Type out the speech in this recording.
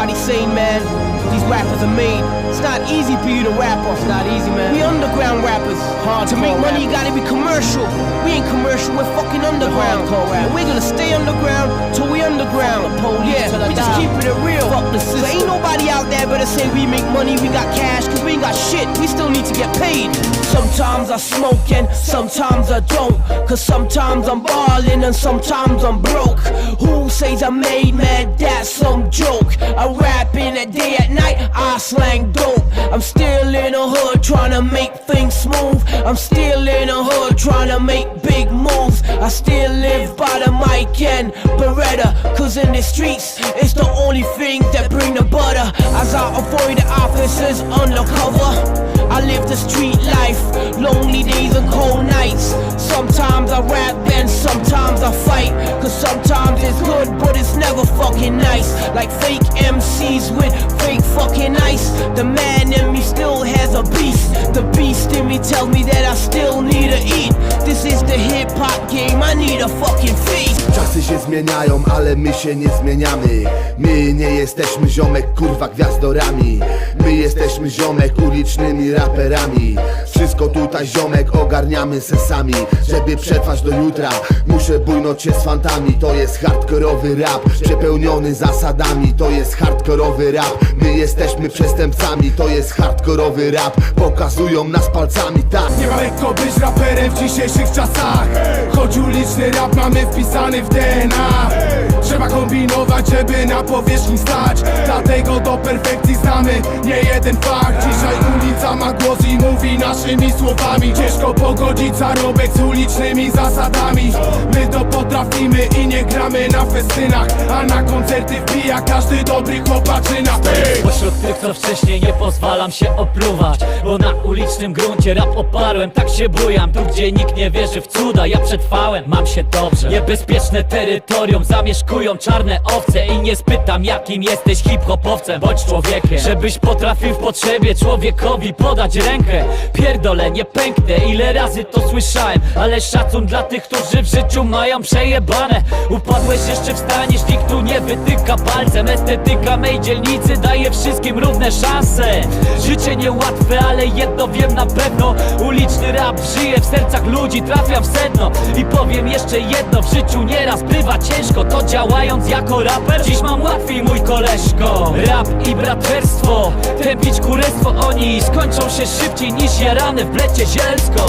everybody saying, man, these rappers are made. It's not easy for you to rap off. It's not easy, man. We underground rappers. Hard to make money, you gotta be commercial. We ain't commercial, we're fucking underground. And we're gonna stay underground till we underground. yeah, we just keeping it real. Fuck the system. Ain't nobody out there better say we make money, we got cash, cause we ain't got shit. We still need to get paid. Sometimes I smoke and sometimes I don't. Cause sometimes I'm ballin' and sometimes I'm broke. Who says I made man? That's some joke. I rap in the day at night, I slang dope. I'm still in the hood trying to make things smooth. I'm still in the hood trying to make big moves. I still live by the mic and Beretta. Cause in the streets, it's the only thing that bring the butter. As I avoid the officers undercover. I live the street life, lonely days and cold nights. Sometimes I rap and sometimes I fight. Cause sometimes it's good, but it's never fucking nice. Like fake MCs with fake fucking ice. The man in me still has a beast. The beast in me tells me that I still się zmieniają, ale my się nie zmieniamy. My nie jesteśmy ziomek, kurwa gwiazdorami. My jesteśmy ziomek ulicznymi raperami. Wszystko tutaj ziomek ogarniamy sesami. Żeby przetrwać do jutra Muszę bujnąć się z fantami. To jest hardkorowy rap Przepełniony zasadami. To jest hardkorowy rap. My jesteśmy przestępcami. To jest hardkorowy rap. Pokazują nas palcami, tak. Nie ma lekko być raperem w dzisiejszych czasach. Choć uliczny rap mamy wpisany w Trzeba kombinować, żeby na powierzchni stać. Dlatego do perfekcji nie jeden fakt. Dzisiaj ulica ma głos i mówi naszymi słowami. Ciężko pogodzić zarobek z ulicznymi zasadami. My to potrafimy i nie gramy na festynach A na koncerty wbija każdy dobry chłopaczyna. Ej! Pośród tych, co wcześniej nie pozwalam się opluwać Bo na ulicznym gruncie rap oparłem, tak się bujam Tu gdzie nikt nie wierzy w cuda, ja przetrwałem, mam się dobrze. Niebezpieczne terytorium zamieszkują czarne owce I nie spytam jakim jesteś hip-hopowcem, bądź człowiekiem Żebyś potrafił w potrzebie człowiekowi podać rękę. Pierdolę, nie pęknę, ile razy to słyszałem Ale szacun dla tych, którzy w życiu mają przejebane. Upadłeś jeszcze wstaniesz, nikt tu nie wytyka palcem. Estetyka mej dzielnicy daje wszystkim równe szanse. Życie niełatwe, ale jedno wiem na pewno. Uliczny rap żyje w sercach ludzi, trafiam w sedno. I powiem jeszcze jedno, w życiu nieraz bywa ciężko. To działając jako raper, dziś mam łatwiej mój koleżko. Rap i braterstwo, tępić kurestwo Oni skończą się szybciej niż jarane w blecie zielsko